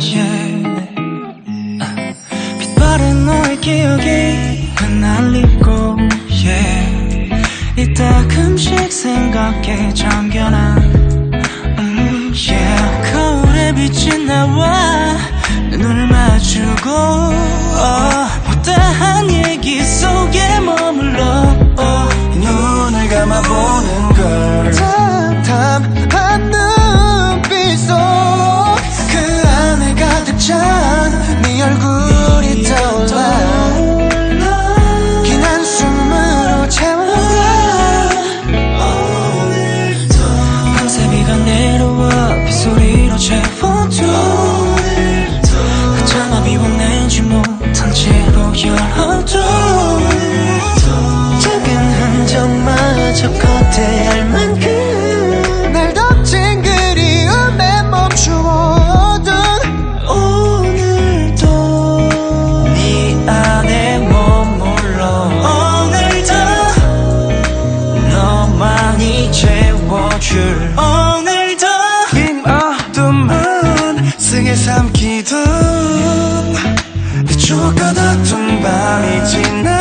yeah. 빛바랜 너의 기억이 흩날리고 yeah. 이따금씩 생각에 잠겨난 음, yeah. 거울에 비친 나와 내 눈을 마주고 어, 못다 차마 비워내지 못한 채로 열어도 작은 흔적마저 거대할 만큼. 날 덮친 그리움에 멈추어둔 오늘도. 네 안에 머물러 오늘도. 너만이 채워줄 오늘도. 긴 어둠은 승에 삼키던 내 추억과 다툰 밤이 지나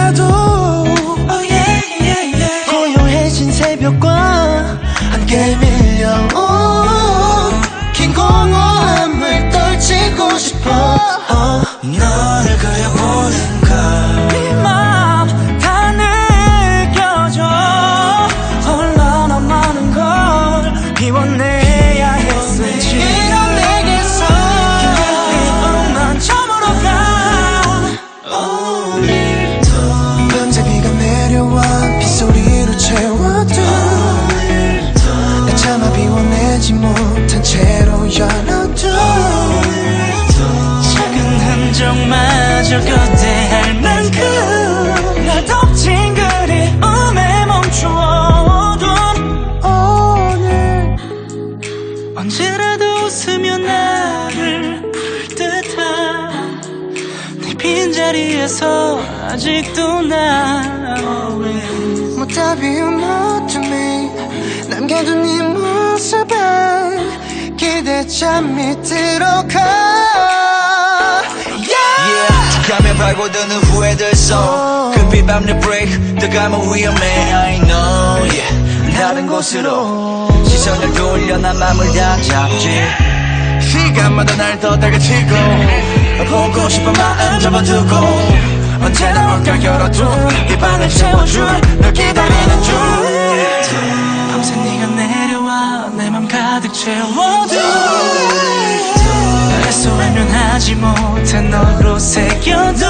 비워내지 못한 채로 열어도 작은 흔적마저 거대할 만큼 날 덮친 그리움에 멈추어둔 오늘 언제라도 웃으며 나를 풀 듯한 네 빈자리에서 아직도 나 못다 비운 어둠이 남겨둔 네 모습 에 기대참 밑으로 가 Yeah! 가면 발고드는 후회들 속 급히 밟는 브레이크 뜨가면 위험해. I know yeah. 다른 곳으로 시선을 돌려 난 맘을 다 잡지. 시간마다 날 더 다가치고 보고 싶은 마음 접어두고 언제나 올까 열어둔 이 방을 채워줄 네가 내려와 내 맘 가득 채워도 애써 외면하지 못해 너로 새겨도